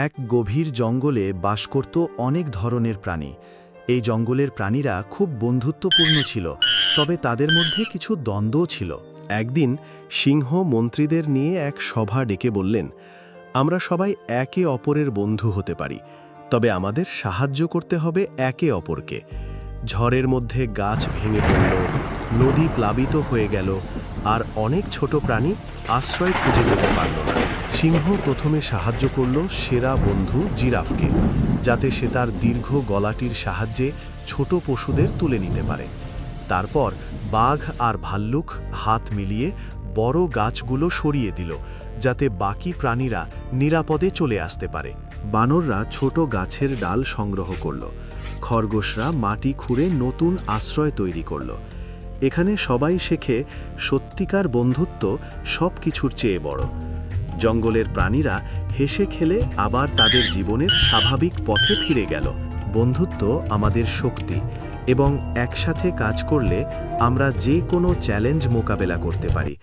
এক গভীর জঙ্গলে বাস করত অনেক ধরনের প্রাণী। এই জঙ্গলের প্রাণীরা খুব বন্ধুত্বপূর্ণ ছিল, তবে তাদের মধ্যে কিছু দ্বন্দ্বও ছিল। একদিন সিংহ মন্ত্রীদের নিয়ে এক সভা ডেকে বললেন, আমরা সবাই একে অপরের বন্ধু হতে পারি, তবে আমাদের সাহায্য করতে হবে একে অপরকে। ঝড়ের মধ্যে গাছ ভেঙে পড়ল, নদী প্লাবিত হয়ে গেল, আর অনেক ছোট প্রাণী আশ্রয় খুঁজে পেতে পারল না। সিংহ প্রথমে সাহায্য করল সেরা বন্ধু জিরাফকে, যাতে সে তার দীর্ঘ গলাটির সাহায্যে ছোট পশুদের তুলে নিতে পারে। তারপর বাঘ আর ভাল্লুক হাত মিলিয়ে বড় গাছগুলো সরিয়ে দিল, যাতে বাকি প্রাণীরা নিরাপদে চলে আসতে পারে। বানররা ছোট গাছের ডাল সংগ্রহ করল। খরগোশরা মাটি খুঁড়ে নতুন আশ্রয় তৈরি করল। এখানে সবাই শেখে, সত্যিকার বন্ধুত্ব সব কিছুর চেয়ে বড়। জঙ্গলের প্রাণীরা হেসে খেলে আবার তাদের জীবনের স্বাভাবিক পথে ফিরে গেল। বন্ধুত্ব আমাদের শক্তি এবং একসাথে কাজ করলে আমরা যে কোনো চ্যালেঞ্জ মোকাবেলা করতে পারি।